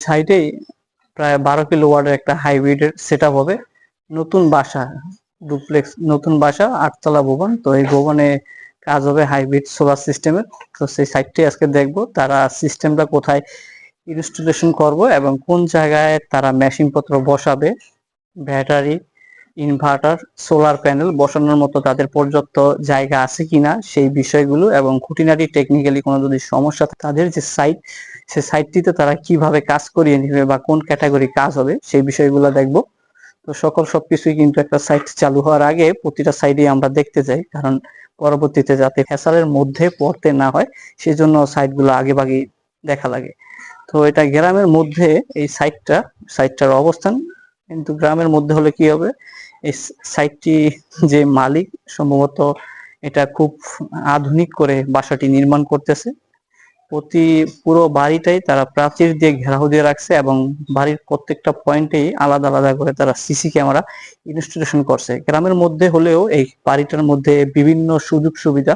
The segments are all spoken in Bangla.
সাইডেই প্রায় বারো কিলো ওয়ার্ডের একটা হাইব্রিডের সেট হবে। নতুন বাসা ডুপ্লেক্স নতুন বাসা, আটতলা ভবন। তো এই ভবনে কাজ হবে হাইব্রিড সোলার সিস্টেমের তো সেই সাইটটি আজকে দেখব, তারা সিস্টেমটা কোথায় ইনস্টলেশন করব এবং কোন জায়গায় তারা মেশিন পত্র বসাবে। ব্যাটারি ইনভার্টার সোলার প্যানেল বসানোর মতো তাদের পর্যাপ্ত জায়গা আছে কিনা সেই বিষয়গুলো এবং খুঁটিনাটি টেকনিক্যালি কোনো যদি সমস্যা তাদের যে সাইট সে সাইটটিতে তারা কীভাবে কাজ করিয়ে নেবে বা কোন ক্যাটাগরি কাজ হবে, সেই বিষয়গুলো দেখব। তো সকল সবকিছুই কিন্তু একটা সাইট চালু হওয়ার আগে প্রতিটা সাইডে আমরা দেখতে যাই কারণ পরবর্তীতে যাতে ফ্যাসালের মধ্যে পড়তে না হয়, সেজন্য সাইটগুলো আগে ভাগে দেখা লাগে। তো এটা গ্রামের মধ্যে এই সাইটটা সাইটটার অবস্থান, কিন্তু গ্রামের মধ্যে হলে কি হবে? এই সাইটটি যে মালিক, সম্ভবত এটা খুব আধুনিক করে বাসাটি নির্মাণ করতেছে। প্রতি পুরো বাড়িটাই তারা প্রাচীর দিয়ে ঘেরাও দিয়ে রাখছে এবং বাড়ির প্রত্যেকটা পয়েন্টেই আলাদা আলাদা করে তারা সিসি ক্যামেরা ইনস্টলেশন করছে। গ্রামের মধ্যে হলেও এই বাড়িটার মধ্যে বিভিন্ন সুযোগ সুবিধা,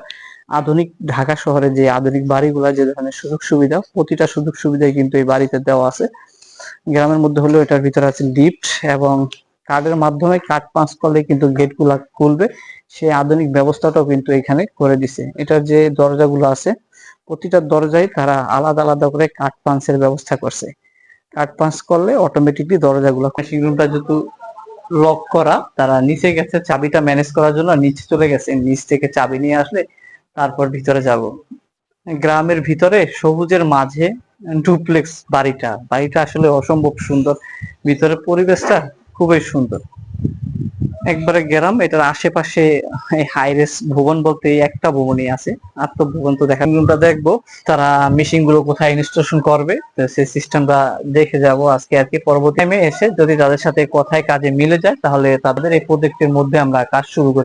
আধুনিক ঢাকা শহরে যে আধুনিক বাড়িগুলা যে ধরনের সুযোগ সুবিধা, প্রতিটা সুযোগ সুবিধাই কিন্তু এই বাড়িতে দেওয়া আছে। গ্রামের মধ্যে হলেও এটার ভিতরে আছে লিফট এবং কার্ডের মাধ্যমে কার্ড পাঞ্চ করলে কিন্তু গেটগুলা খুলবে। সেই আধুনিক ব্যবস্থাটাও কিন্তু এখানে করে দিছে। এটার যে দরজাগুলো আছে প্রতিটা দরজায় তারা আলাদা আলাদা করে কার্ড পাঞ্চের ব্যবস্থা করছে। কাঠ পাঞ্চ করলে অটোমেটিকলি দরজাগুলো মেশিন রুমটা যেহেতু লক করা, তারা নিচে গেছে, চাবিটা ম্যানেজ করার জন্য নিচে চলে গেছে। নিচ থেকে চাবি নিয়ে আসলে তারপর ভিতরে যাব। গ্রামের ভিতরে সবুজের মাঝে ডুপ্লেক্স বাড়িটা। বাড়িটা আসলে অসম্ভব সুন্দর। ভিতরের পরিবেশটা খুবই সুন্দর। একবারে গেলাম এটার আশেপাশে হাইরেস ভবন বলতে একটা ভবনই আছে আর তো ভবন তো দেখা দেখব, তারা মেশিনগুলো কোথায় ইনস্টলেশন করবে সেই সিস্টেমটা দেখে যাব আজকে আর কি, পরবর্তী এসে যদি তাদের সাথে কথায় কাজে মিলে যায়, তাহলে তাদের এই প্রজেক্টের মধ্যে আমরা কাজ শুরু করি।